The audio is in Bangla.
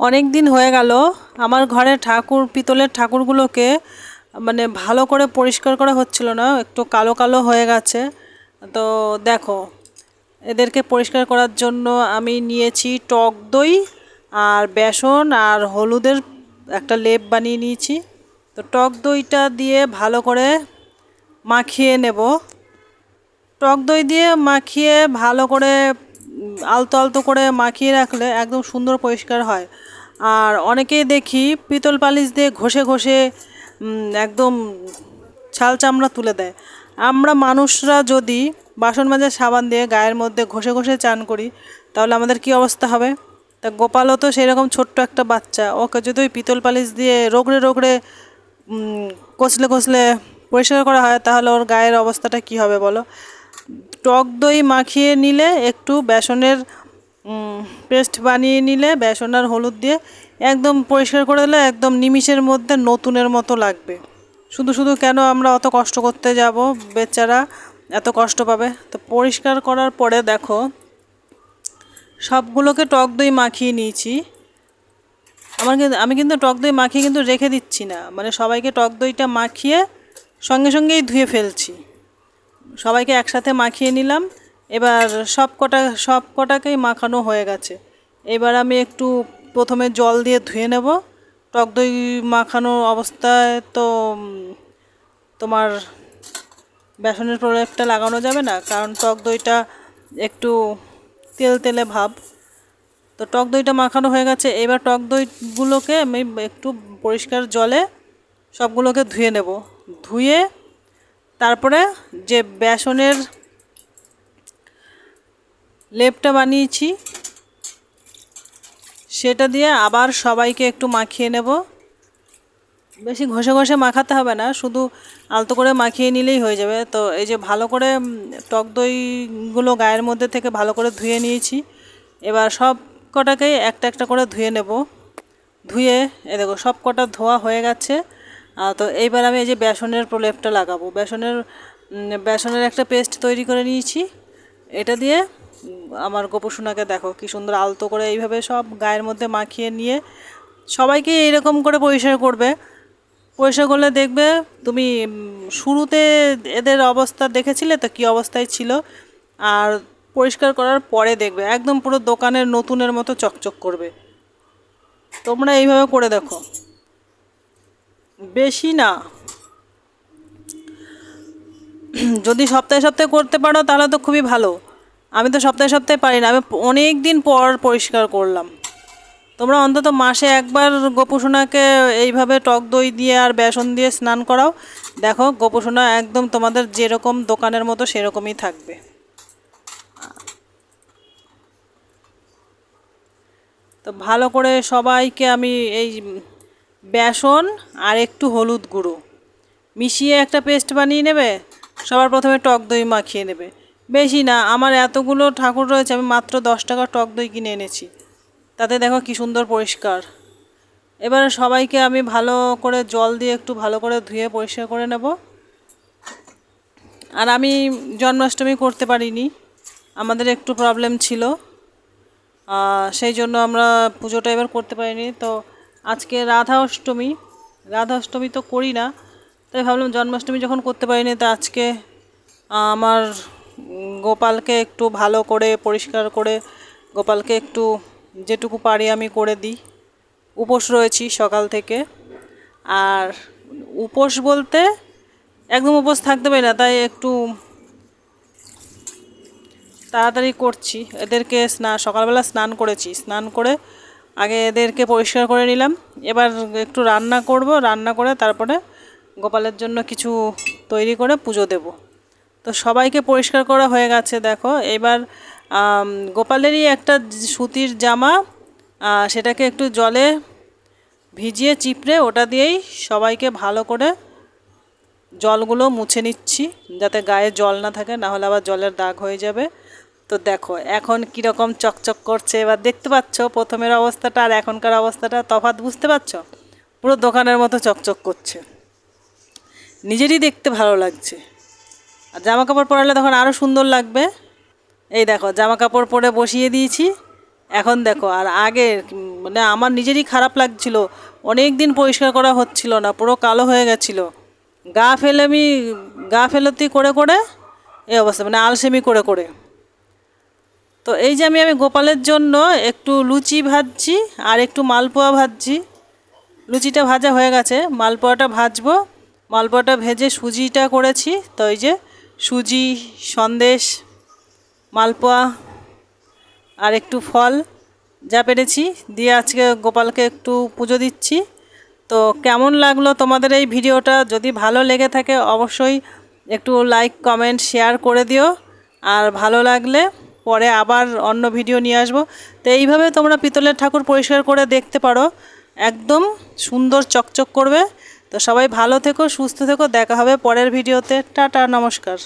অনেক দিন হয়ে গেল। আমার ঘরে ঠাকুর, পিতলের ঠাকুরগুলোকে মানে ভালো করে পরিষ্কার করা হচ্ছিল না, একটু কালো কালো হয়ে গেছে। তো দেখো, এদেরকে পরিষ্কার করার জন্য আমি নিয়েছি টক দই আর বেসন আর হলুদের একটা লেপ বানিয়ে নিয়েছি। তো টক দইটা দিয়ে ভালো করে মাখিয়ে নেব। টক দই দিয়ে মাখিয়ে ভালো করে আলতো আলতো করে মাখিয়ে রাখলে একদম সুন্দর পরিষ্কার হয়। আর অনেকেই দেখি পিতল পালিশ দিয়ে ঘষে ঘষে একদম ছাল চামড়া তুলে দেয়। আমরা মানুষরা যদি বাসন মাজার সাবান দিয়ে গায়ের মধ্যে ঘষে ঘষে চান করি, তাহলে আমাদের কি অবস্থা হবে? তা গোপালও তো সেরকম ছোট্ট একটা বাচ্চা, ওকে যদি ওই পিতল পালিশ দিয়ে রোগড়ে রোগড়ে কষলে কষলে পরিষ্কার করা হয়, তাহলে ওর গায়ের অবস্থাটা কি হবে বলো? টক দই মাখিয়ে নিলে একটু বেসনের পেস্ট বানিয়ে নিলে, বেসন আর হলুদ দিয়ে একদম পরিষ্কার করে দিলে একদম নিমিষের মধ্যে নতুনের মতো লাগবে। শুধু শুধু কেন আমরা অত কষ্ট করতে যাব, বেচারা এত কষ্ট পাবে? তো পরিষ্কার করার পরে দেখো, সবগুলোকে টক দই মাখিয়ে নিয়েছি। আমার কিন্তু, আমি কিন্তু টক দই মাখিয়ে কিন্তু রেখে দিচ্ছি না। মানে সবাইকে টক দইটা মাখিয়ে সঙ্গে সঙ্গেই ধুয়ে ফেলছি। সবাইকে একসাথে মাখিয়ে নিলাম। এবার সব কটা, সব কটাকেই মাখানো হয়ে গেছে। এবার আমি একটু প্রথমে জল দিয়ে ধুয়ে নেব। টক দই মাখানো অবস্থায় তো তোমার বেসনের প্রলেপটা লাগানো যাবে না, কারণ টক দইটা একটু তেল তেলে ভাব। তো টক দইটা মাখানো হয়ে গেছে। এবার টক দইগুলোকে আমি একটু পরিষ্কার জলে সবগুলোকে ধুয়ে নেব। ধুয়ে তারপরে যে বেসনের লেপটা বানিয়েছি। সেটা দিয়ে আবার সবাইকে একটু মাখিয়ে নেব। বেশি ঘষে ঘষে মাখাতে হবে না, শুধু আলতো করে মাখিয়ে নিলেই হয়ে যাবে। তো এই যে ভালো করে টক দইগুলো গায়ের মধ্যে থেকে ভালো করে ধুয়ে নিয়েছি। এবার সব কটাকেই একটা একটা করে ধুয়ে নেব। ধুয়ে, এ দেখো, সব কটা ধোয়া হয়ে গেছে। তো এইবার আমি এই যে বেসনের প্রলেপটা লাগাবো। বেসনের বেসনের একটা পেস্ট তৈরি করে নিয়েছি। এটা দিয়ে আমার গোপসোনাকে দেখো, কি সুন্দর আলতো করে এইভাবে সব গায়ের মধ্যে মাখিয়ে নিয়ে সবাইকে এইরকম করে পরিষ্কার করবে। পরিষ্কার করলে দেখবে তুমি শুরুতে এদের অবস্থা দেখেছিলে তো কী অবস্থায় ছিল? আর পরিষ্কার করার পরে দেখবে, একদম পুরো দোকানের নতুনের মতো চকচক করবে। তোমরা এইভাবে করে দেখো। বেশি না। যদি সপ্তাহে সপ্তাহে করতে পারো তাহলে তো খুবই ভালো। আমি তো সপ্তাহে সপ্তাহে পারি না, আমি অনেক দিন পর পরিষ্কার করলাম। তোমরা অন্তত মাসে একবার গোপুসোনাকে এইভাবে টক দই দিয়ে আর বেসন দিয়ে স্নান করাও। দেখো, গোপুসোনা একদম তোমাদের যেরকম দোকানের মতো সেরকমই থাকবে। তো ভালো করে সবাইকে আমি এই বেসন আর একটু হলুদ গুঁড়ো মিশিয়ে একটা পেস্ট বানিয়ে নেবে, সবার প্রথমে টক দই মাখিয়ে নেবে। বেশি না, আমার এতগুলো ঠাকুর রয়েছে, আমি মাত্র দশ টাকা টক দই কিনে এনেছি। তাতে দেখো কি সুন্দর পরিষ্কার। এবারে সবাইকে আমি ভালো করে জল দিয়ে একটু ভালো করে ধুয়ে পরিষ্কার করে নেব। আর আমি জন্মাষ্টমী করতে পারিনি, আমাদের একটু প্রবলেম ছিল। সেই জন্য আমরা পুজোটা এবার করতে পারিনি। তো আজকে রাধা অষ্টমী রাধা অষ্টমী তো করি না, তাই ভাবলাম জন্মাষ্টমী যখন করতে পারিনি, তা আজকে আমার গোপালকে একটু ভালো করে পরিষ্কার করে গোপালকে একটু যেটুকু পারি আমি করে দিই। উপোস রয়েছি সকাল থেকে। আর উপোস বলতে একদম উপোস থাকতে পারি না, তাই একটু তাড়াতাড়ি করছি। এদেরকে স্নান সকালবেলা স্নান করেছি। স্নান করে আগে এদেরকে পরিষ্কার করে নিলাম। এবার একটু রান্না করব। রান্না করে তারপরে গোপালের জন্য কিছু তৈরি করে পুজো দেব। তো সবাইকে পরিষ্কার করা হয়ে গেছে, দেখো। এবার গোপালেরই একটা সুতির জামা সেটাকে একটু জলে ভিজিয়ে চিপড়ে ওটা দিয়েই সবাইকে ভালো করে জলগুলো মুছে নিচ্ছি, যাতে গায়ে জল না থাকে, না হলে আবার জলের দাগ হয়ে যাবে। তো দেখো, এখন কীরকম চকচক করছে, এবার দেখতে পাচ্ছ প্রথমের অবস্থাটা আর এখনকার অবস্থাটা, তফাৎ বুঝতে পারছ? পুরো দোকানের মতো চকচক করছে। নিজেরই দেখতে ভালো লাগছে। আর জামা কাপড় পরালে তখন আরও সুন্দর লাগবে। এই দেখো জামা কাপড় পরে বসিয়ে দিয়েছি। এখন দেখো, আর আগে মানে আমার নিজেরই খারাপ লাগছিল। অনেক দিন পরিষ্কার করা হচ্ছিল না, পুরো কালো হয়ে গেছিল। গা ফেলে আমি, গা ফেলতি করে করে, এই অবস্থা মানে আলসেমি করে করে। তো এই যে আমি আমি গোপালের জন্য একটু লুচি ভাজছি, আর একটু মালপোয়া ভাজছি। লুচিটা ভাজা হয়ে গেছে, মালপোয়াটা ভাজবো। মালপোয়াটা ভেজে সুজিটা করেছি, তো এই যে সুজি, সন্দেশ, মালপোয়া আর একটু ফল যা পেরেছি। দিয়ে আজকে গোপালকে একটু পুজো দিচ্ছি। তো কেমন লাগল তোমাদের এই ভিডিওটা? যদি ভালো লেগে থাকে অবশ্যই একটু লাইক কমেন্ট শেয়ার করে দিও। আর ভালো লাগলে পরে আবার অন্য ভিডিও নিয়ে আসব। তো এইভাবে তোমরা পিতলের ঠাকুর পরিষ্কার করে দেখতে পারো। একদম সুন্দর চকচক করবে। তো সবাই ভালো থেকো সুস্থ থেকো দেখা হবে পরের ভিডিওতে। টাটা নমস্কার।